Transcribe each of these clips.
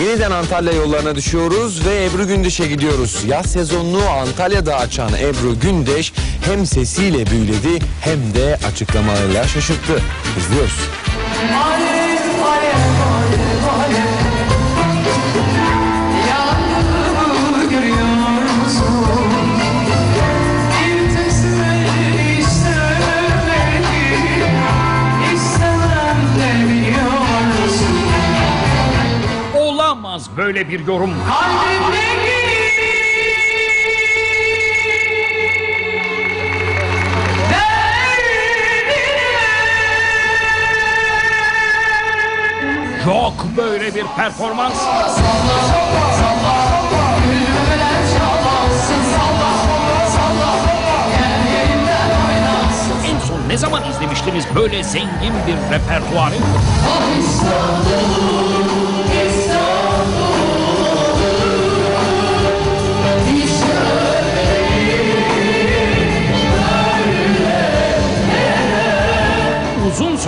Yeniden Antalya yollarına düşüyoruz ve Ebru Gündeş'e gidiyoruz. Yaz sezonunu Antalya'da açan Ebru Gündeş hem sesiyle büyüledi hem de açıklamalarıyla şaşırttı. İzliyoruz. Yangını Böyle bir yorum. Kalbimdeki Yok böyle bir performans. En son ne zaman izlemiştiniz böyle zengin bir repertuarı?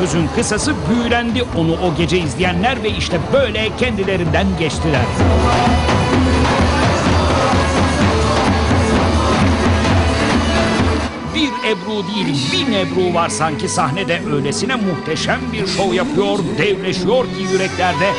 Sözün kısası büyülendi onu o gece izleyenler ve işte böyle kendilerinden geçtiler. Bir Ebru değil bin Ebru var sanki sahnede öylesine muhteşem bir şov yapıyor, devleşiyor ki yüreklerde.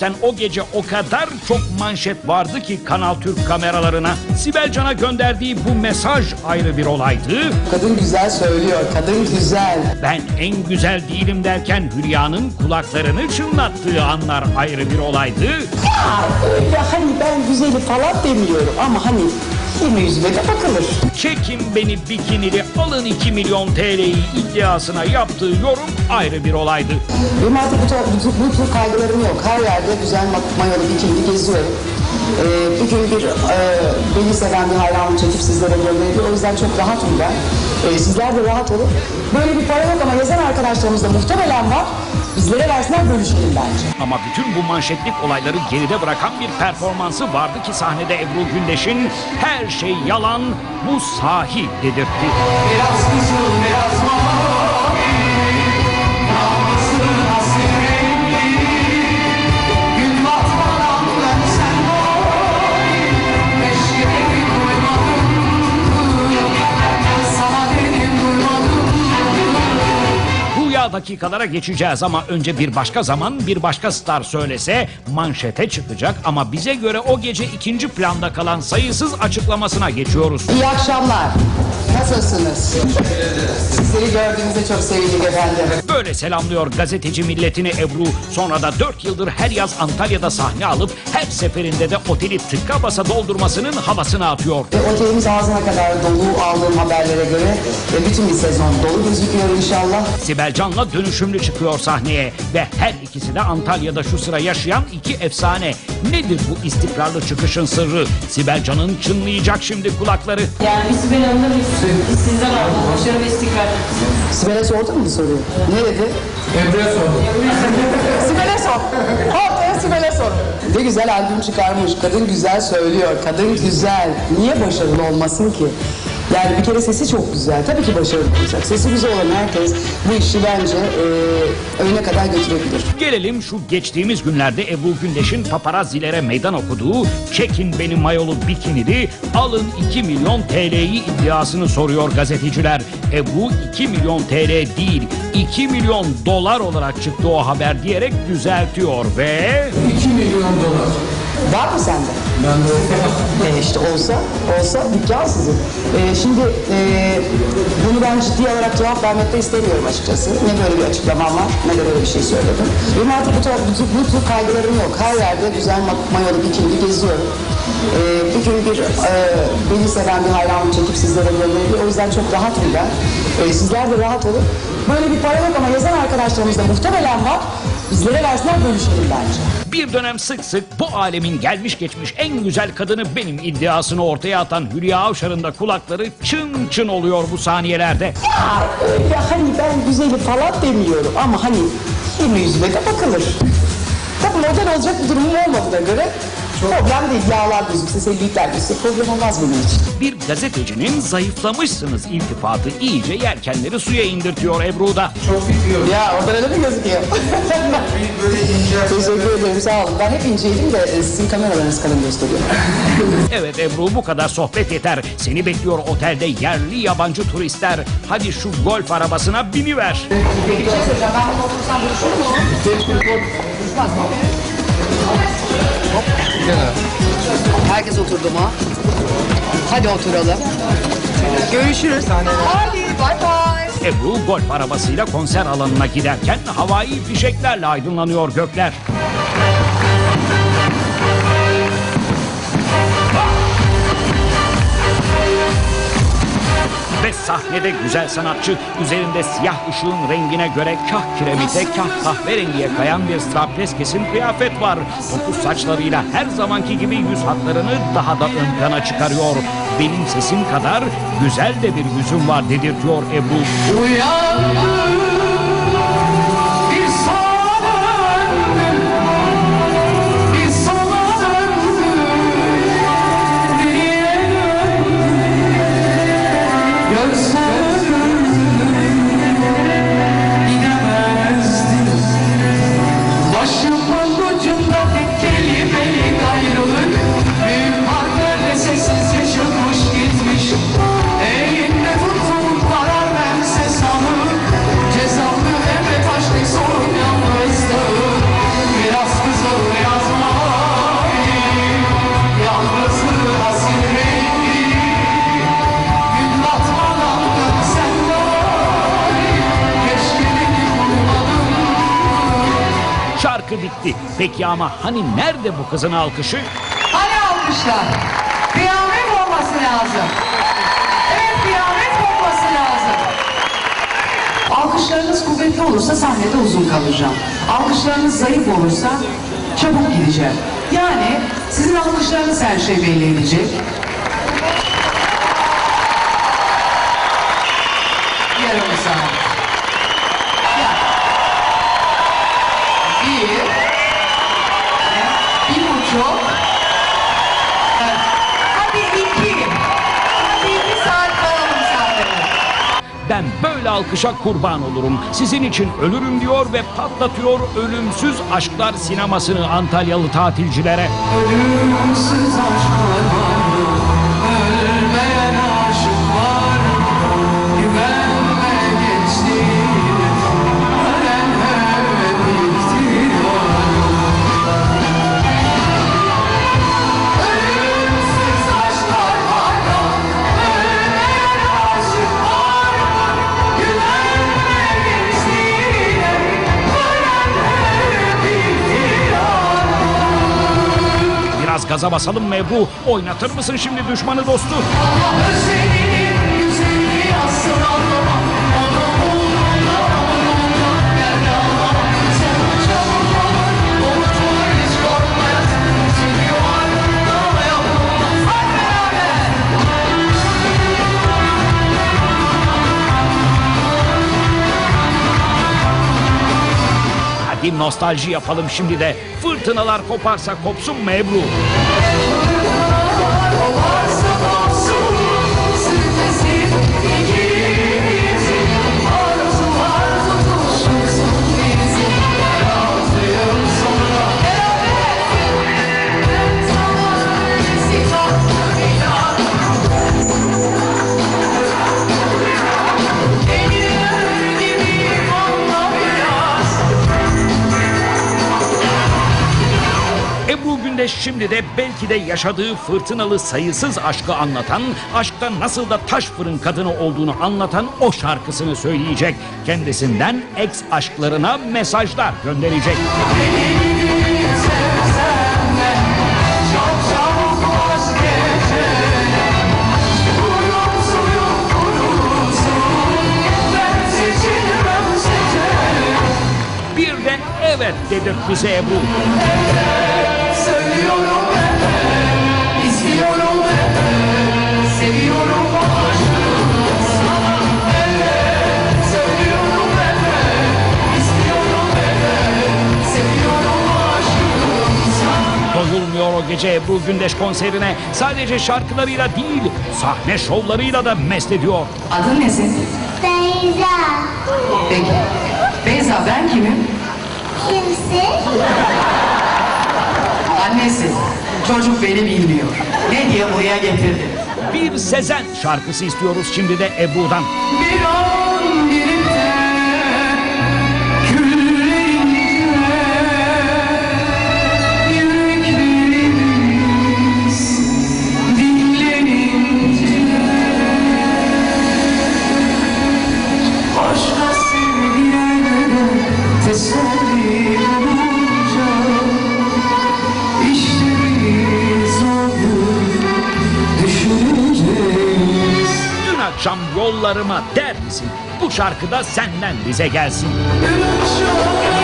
Ebru Gündeş'ten o gece o kadar çok manşet vardı ki Kanal Türk kameralarına Sibel Can'a gönderdiği bu mesaj ayrı bir olaydı. Kadın güzel söylüyor, kadın güzel. Ben en güzel değilim derken Hülya'nın kulaklarını çınlattığı anlar ayrı bir olaydı. Ya öyle hani ben güzeli falan demiyorum ama hani yine yüzüme de bakılır. Çekin beni bikinili alın 2 milyon TL'yi iddiasına yaptığı yorum ayrı bir olaydı. Benim artık bu, bu, bu tür kaygılarım yok. Her yerde güzel ma- mayolu bikini geziyorum. Ee, bir gün bir e, beni seven bir hayranım çekip sizlere gönderdi. O yüzden çok rahatım ben. Ee, sizler de rahat olun. Böyle bir para yok ama yazan arkadaşlarımız da muhtemelen var. Bizlere versinler bölüşelim bence. Ama bütün bu manşetlik olayları geride bırakan bir performansı vardı ki sahnede Ebru Gündeş'in her şey yalan, bu sahi dedirtti. Biraz kızıl, biraz dakikalara geçeceğiz ama önce bir başka zaman bir başka star söylese manşete çıkacak ama bize göre o gece ikinci planda kalan sayısız açıklamasına geçiyoruz. İyi akşamlar. Nasılsınız? Sizleri gördüğümüzde çok sevindik efendim. Böyle selamlıyor gazeteci milletini Ebru. Sonra da 4 yıldır her yaz Antalya'da sahne alıp her seferinde de oteli tıka basa doldurmasının havasını atıyor. Ve otelimiz ağzına kadar dolu aldığım haberlere göre ve bütün bir sezon dolu gözüküyor inşallah. Sibel Can'la dönüşümlü çıkıyor sahneye ve her ikisi de Antalya'da şu sıra yaşayan iki efsane. Nedir bu istikrarlı çıkışın sırrı? Sibel Can'ın çınlayacak şimdi kulakları. Yani biz Sibel Hanım'da biz, biz sizden aldık. Başarı ve istikrar. Sibel'e sordun mu soruyu? Ne dedi? Emre'ye sordum. Sibel'e sor. Haftaya Sibel'e sor. Ne güzel albüm çıkarmış. Kadın güzel söylüyor. Kadın güzel. Niye başarılı olmasın ki? Yani bir kere sesi çok güzel. Tabii ki başarılı olacak. Sesi güzel olan herkes bu işi bence e, öne kadar götürebilir. Gelelim şu geçtiğimiz günlerde Ebru Gündeş'in paparazzilere meydan okuduğu çekin beni mayolu bikinili alın 2 milyon TL'yi iddiasını soruyor gazeteciler. Ebru 2 milyon TL değil 2 milyon dolar olarak çıktı o haber diyerek düzeltiyor ve... Var mı sende? E işte olsa, olsa dükkan sizin. E, şimdi e, bunu ben ciddi olarak cevap vermekte istemiyorum açıkçası. Ne böyle bir açıklamam var, ne de böyle bir şey söyledim. Benim artık bu, bu, bu tür kaygılarım yok. Her yerde güzel ma- mayolu bikini geziyorum. E, bir gün bir e, beni seven bir hayranım çekip sizlere gönderdi. O yüzden çok rahatım ben. E, sizler de rahat olun. Böyle bir para yok ama yazan arkadaşlarımız da muhtemelen var. Bizlere versinler bölüşelim bence. Bir dönem sık sık bu alemin gelmiş geçmiş en güzel kadını benim iddiasını ortaya atan Hülya Avşar'ın da kulakları çın çın oluyor bu saniyelerde. Ya öyle hani ben güzeli falan demiyorum ama hani yeni yüzüme de bakılır. Tabii model olacak bir durumum olmadığına göre problem değil. Yağlar gözükse, selülitler gözükse problem olmaz benim için. Bir gazetecinin zayıflamışsınız iltifatı iyice yelkenleri suya indirtiyor Ebru'da. Ya oradan öyle mi gözüküyor? Teşekkür ederim sağ olun. Ben hep inceydim de e, sizin kameralarınız kalın gösteriyor. Evet Ebru bu kadar sohbet yeter. Seni bekliyor otelde yerli yabancı turistler. Hadi şu golf arabasına biniver. Peki bir şey söyleyeceğim. Ben burada otursam buluşur mu? Buluşmaz mı? Herkes oturdu mu? Hadi oturalım. Görüşürüz. Hadi bay bay. Ebru golf arabasıyla konser alanına giderken havai fişeklerle aydınlanıyor gökler. Ve sahnede güzel sanatçı üzerinde siyah ışığın rengine göre kah kiremite kah kahverengiye kayan bir strapless kesim kıyafet var. Topuz saçlarıyla her zamanki gibi yüz hatlarını daha da ön plana çıkarıyor. Benim sesim kadar güzel de bir yüzüm var dedirtiyor Ebru. Uyandım Peki ama hani nerede bu kızın alkışı? Hadi alkışlar. Kıyamet olması lazım. Evet kıyamet olması lazım. Alkışlarınız kuvvetli olursa sahnede uzun kalacağım. Alkışlarınız zayıf olursa çabuk gideceğim. Yani sizin alkışlarınız her şey belli edecek. Ben böyle alkışa kurban olurum. Sizin için ölürüm diyor ve patlatıyor ölümsüz aşklar sinemasını Antalyalı tatilcilere. Ölümsüz aşklar Biraz gaza basalım mı Ebru? Oynatır mısın şimdi düşmanı dostu? Özleminin güzelliği asıl anlamam Hadi nostalji yapalım şimdi de. Fırtınalar koparsa kopsun mu Ebru? Ebru Gündeş şimdi de belki de yaşadığı fırtınalı sayısız aşkı anlatan, aşkta nasıl da taş fırın kadını olduğunu anlatan o şarkısını söyleyecek. Kendisinden ex aşklarına mesajlar gönderecek. Sevsem de Çok çabuk vazgeçerim o gece Ebru Gündeş konserine. Sadece şarkılarıyla değil, sahne şovlarıyla da mest ediyor. Adın ne senin? Beyza. Peki. Beyza ben kimim? Kimsin? Annesi. Çocuk beni bilmiyor. Ne diye buraya getirdi? Bir Sezen şarkısı istiyoruz şimdi de Ebru'dan. Bir an akşam yollarıma der misin? Bu şarkı da senden bize gelsin. Ebru'nun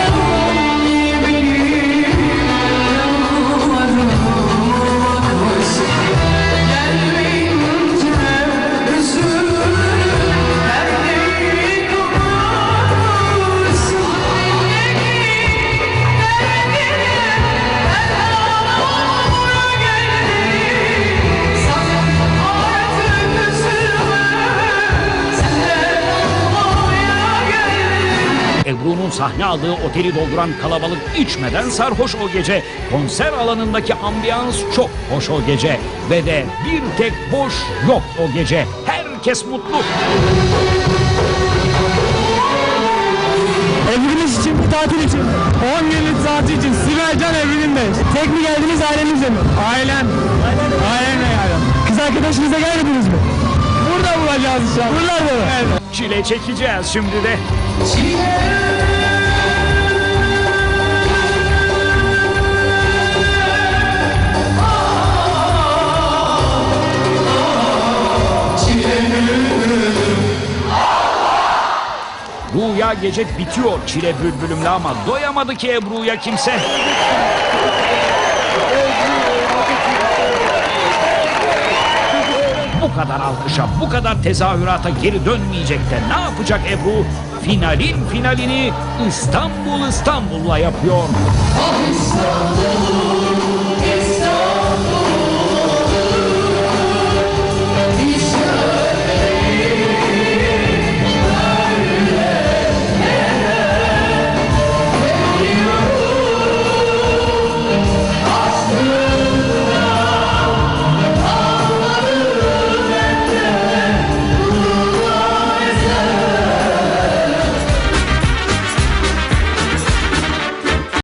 sahne aldığı oteli dolduran kalabalık içmeden sarhoş o gece. Konser alanındaki ambiyans çok hoş o gece. Ve de bir tek boş yok o gece. Herkes mutlu. Evliliğiniz için tatil için 10 günlük tatil için Sibelcan evliliğinde Tek mi geldiniz ailenizle mi? Ailem Ailemle geldim Kız arkadaşınızla gelmediniz mi? Burada bulacağız inşallah Buralarda? Evet. Çile çekeceğiz şimdi de. Rüya gece bitiyor çile bülbülümle ama doyamadı ki Ebru'ya kimse. Bu kadar alkışa, bu kadar tezahürata geri dönmeyecek de ne yapacak Ebru? Finalin finalini İstanbul İstanbul'la yapıyor. Ah İstanbul